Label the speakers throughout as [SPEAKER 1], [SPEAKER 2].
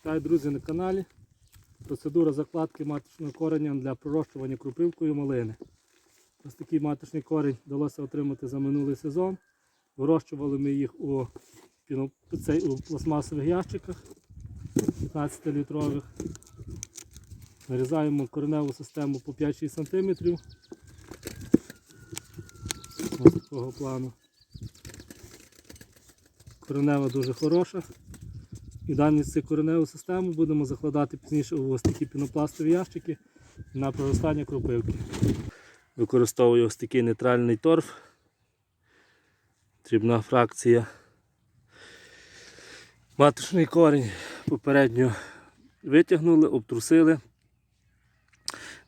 [SPEAKER 1] Вітаю, друзі, на каналі. Процедура закладки маточного кореня для пророщування крупивкою малини. Ось такий маточний корінь вдалося отримати за минулий сезон. Вирощували ми їх у, цей, у пластмасових ящиках 15-літрових. Нарізаємо кореневу систему по 5-6 см. Ось такого плану. Коренева дуже хороша. І дані цю кореневу систему будемо закладати пізніше у ось такі пінопластові ящики на проростання кропивки. Використовую ось такий нейтральний торф. Дрібна фракція. Маточний корінь попередньо витягнули, обтрусили.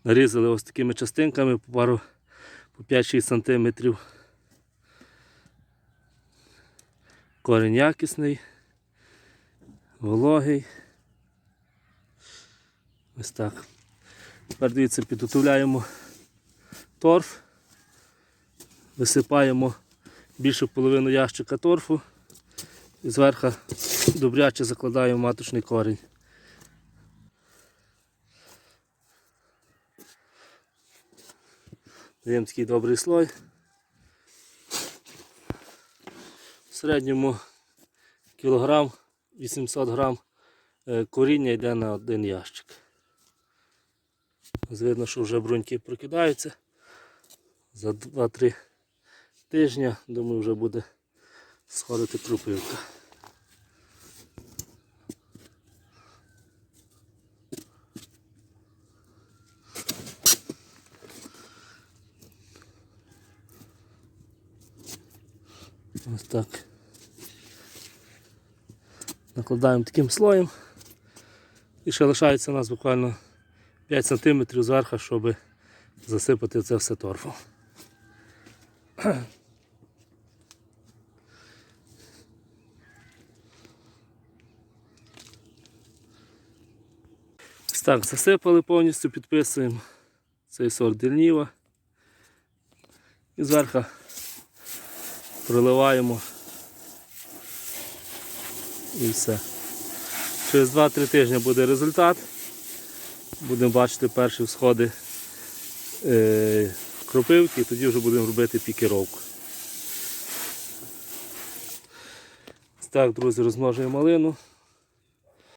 [SPEAKER 1] Нарізали ось такими частинками по пару по 5-6 см. Корінь якісний вологий. Ось так. Тепер дивіться, підготовляємо торф, висипаємо більшу половину ящика торфу і зверху добряче закладаємо маточний корінь. Даємо такий добрий слой. В середньому кілограм 800 грам е, коріння йде на один ящик. Ось Видно, що вже бруньки прокидаються. За 2-3 тижні, думаю, вже буде сходити крупивка. Ось так. Накладаємо таким слоєм. І ще лишається у нас буквально 5 см зверху, щоб засипати це все торфом. Так, засипали повністю, підписуємо цей сорт дельніва. І зверху проливаємо і все. Через 2-3 тижні буде результат. Будемо бачити перші всходи е, кропивки і тоді вже будемо робити пікіровку. Так, друзі, розмножуємо малину.